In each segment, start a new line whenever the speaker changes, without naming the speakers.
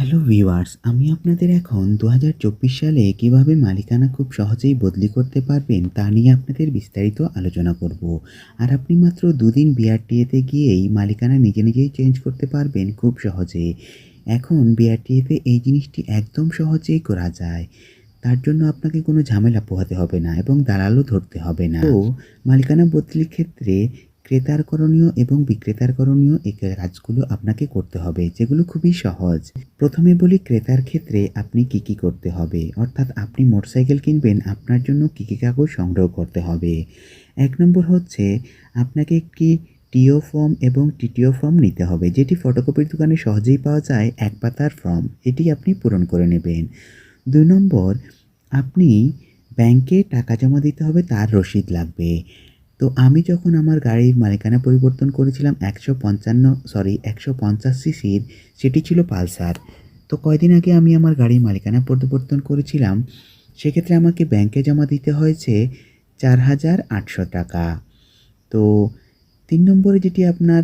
Hello viewers আমি আপনাদের এখন দু হাজার চব্বিশ সালে কীভাবে মালিকানা খুব সহজেই বদলি করতে পারবেন তা নিয়ে আপনাদের বিস্তারিত আলোচনা করব। আর আপনি মাত্র দুদিন বিআরটিএতে গিয়েই মালিকানা নিজে নিজেই চেঞ্জ করতে পারবেন খুব সহজে। এখন বিআরটিএতে এই জিনিসটি একদম সহজেই করা যায়। তার জন্য আপনাকে কোনো ঝামেলা পোহাতে হবে না এবং দালালও ধরতে হবে না। তো মালিকানা বদলির ক্ষেত্রে ক্রেতার করণীয় এবং বিক্রেতার করণীয় এই কাজগুলো আপনাকে করতে হবে, যেগুলো খুবই সহজ। প্রথমে বলি ক্রেতার ক্ষেত্রে আপনি কি কি করতে হবে, অর্থাৎ আপনি মোটরসাইকেল কিনবেন, আপনার জন্য কী কী কাগজ সংগ্রহ করতে হবে। এক নম্বর হচ্ছে আপনাকে একটি টিও ফর্ম এবং টিটিও ফর্ম নিতে হবে, যেটি ফটোকপির দোকানে সহজেই পাওয়া যায়, এক পাতার ফর্ম, এটি আপনি পূরণ করে নেবেন। দুই নম্বর, আপনি ব্যাংকে টাকা জমা দিতে হবে, তার রসিদ লাগবে। তো আমি যখন আমার গাড়ির মালিকানা পরিবর্তন করেছিলাম একশো পঞ্চান্ন সরি একশো পঞ্চাশ সিসির সেটি ছিল পালসার। তো কয়দিন আগে আমি আমার গাড়ির মালিকানা পরিবর্তন করেছিলাম, সেক্ষেত্রে আমাকে ব্যাংকে জমা দিতে হয়েছে চার হাজার আটশো টাকা। তো তিন নম্বরে যেটি আপনার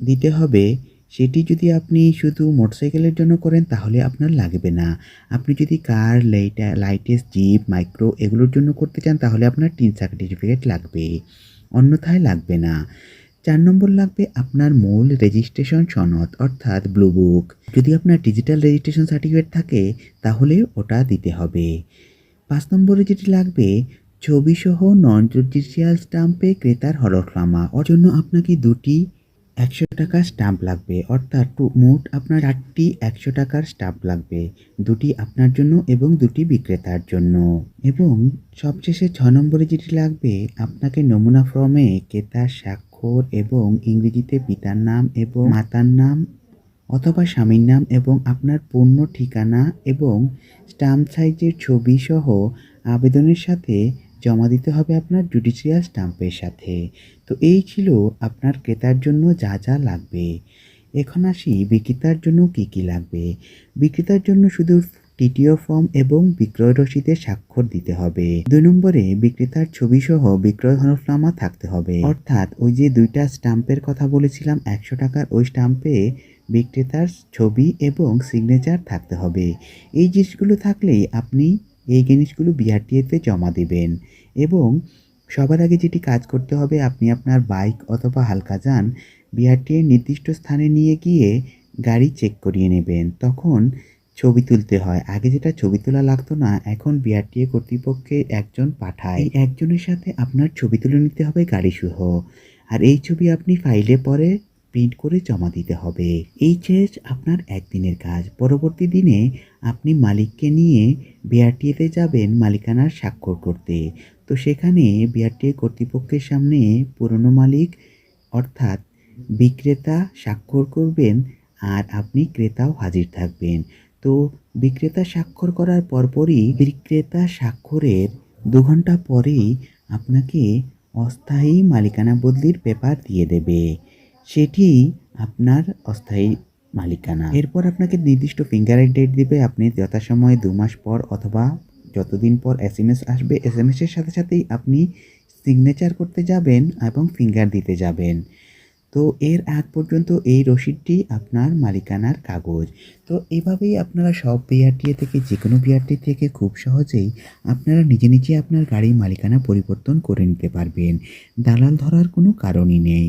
দিতে হবে সেটি যদি আপনি শুধু মোটরসাইকেলের জন্য করেন, তাহলে আপনার লাগবে না। আপনি যদি কার, লাইটা লাইটেস্ট জিপ, মাইক্রো এগুলোর জন্য করতে চান, তাহলে আপনার টিন সার্টিফিকেট লাগবে। অন্যথায় লাগবে না। চার নম্বর লাগবে আপনার মূল রেজিস্ট্রেশন সনদ, অর্থাৎ ব্লু বুক। যদি আপনার ডিজিটাল রেজিস্ট্রেশন সার্টিফিকেট থাকে, তাহলে ওটা দিতে হবে। পাঁচ নম্বরে যেটি লাগবে, ছবিসহ নন জুডিশিয়াল স্টাম্পে ক্রেতার হলফনামা ওর জন্য আপনাকে দুটি একশো টাকার স্টাম্প লাগবে। অর্থাৎ মোট আপনার চারটি একশো টাকার স্টাম্প লাগবে। দুটি আপনার জন্য এবং দুটি বিক্রেতার জন্য। এবং সবশেষে ছ নম্বরে যেটি লাগবে, আপনাকে নমুনা ফর্মে ক্রেতার স্বাক্ষর এবং ইংরেজিতে পিতার নাম এবং মাতার নাম অথবা স্বামীর নাম এবং আপনার পণ্য ঠিকানা এবং স্টাম্প সাইজের ছবি সহ আবেদনের সাথে জমা দিতে হবে আপনার জুডিশিয়াল স্টাম্পের সাথে। তো এই ছিল আপনার ক্রেতার জন্য যা যা লাগবে। এখন আসি বিক্রেতার জন্য কী কী লাগবে। বিক্রেতার জন্য শুধু টিটিও ফর্ম এবং বিক্রয় রসিদে স্বাক্ষর দিতে হবে। দুই নম্বরে বিক্রেতার ছবি সহ বিক্রয় হলফনামা থাকতে হবে। অর্থাৎ ওই যে দুইটা স্টাম্পের কথা বলেছিলাম, একশো টাকার ওই স্টাম্পে বিক্রেতার ছবি এবং সিগনেচার থাকতে হবে। এই জিনিসগুলো থাকলেই আপনি এই জিনিসগুলো বিআরটিএতে জমা দেবেন। এবং সবার আগে যেটি কাজ করতে হবে, আপনি আপনার বাইক অথবা হালকা যান বিআরটিএর নির্দিষ্ট স্থানে নিয়ে গিয়ে গাড়ি চেক করিয়ে নেবেন। তখন ছবি তুলতে হয়। আগে যেটা ছবি তোলা লাগতো না, এখন বিআরটিএ কর্তৃপক্ষে একজন পাঠায়। একজনের সাথে আপনার ছবি তুলে নিতে হবে গাড়ি সহ। আর এই ছবি আপনি ফাইলে পরে প্রিন্ট করে জমা দিতে হবে। এই চেঞ্জ আপনার একদিনের কাজ। পরবর্তী দিনে আপনি মালিককে নিয়ে বিআরটিএতে যাবেন মালিকানার স্বাক্ষর করতে। তো সেখানে বিআরটিএ কর্তৃপক্ষের সামনে পুরনো মালিক অর্থাৎ বিক্রেতা স্বাক্ষর করবেন আর আপনি ক্রেতাও হাজির থাকবেন। তো বিক্রেতা স্বাক্ষর করার পরপরই বিক্রেতা স্বাক্ষরের দু ঘণ্টা পরেই আপনাকে অস্থায়ী মালিকানা বদলির পেপার দিয়ে দেবে। সেটি আপনার অস্থায়ী মালিকানা। এরপর আপনাকে নির্দিষ্ট ফিঙ্গারের ডেট দিবে। আপনি যথাসময়ে দু মাস পর অথবা যতদিন পর এস এম এস আসবে এস এম এসের সাথে সাথেই আপনি সিগনেচার করতে যাবেন এবং ফিঙ্গার দিতে যাবেন। তো এর আগ পর্যন্ত এই রসিদটি আপনার মালিকানার কাগজ। তো এভাবেই আপনারা সব বিআরটিএ থেকে যে কোনো বিআরটি থেকে খুব সহজেই আপনারা নিজে নিজে আপনার গাড়ির মালিকানা পরিবর্তন করে নিতে পারবেন। দালাল ধরার কোনো কারণই নেই।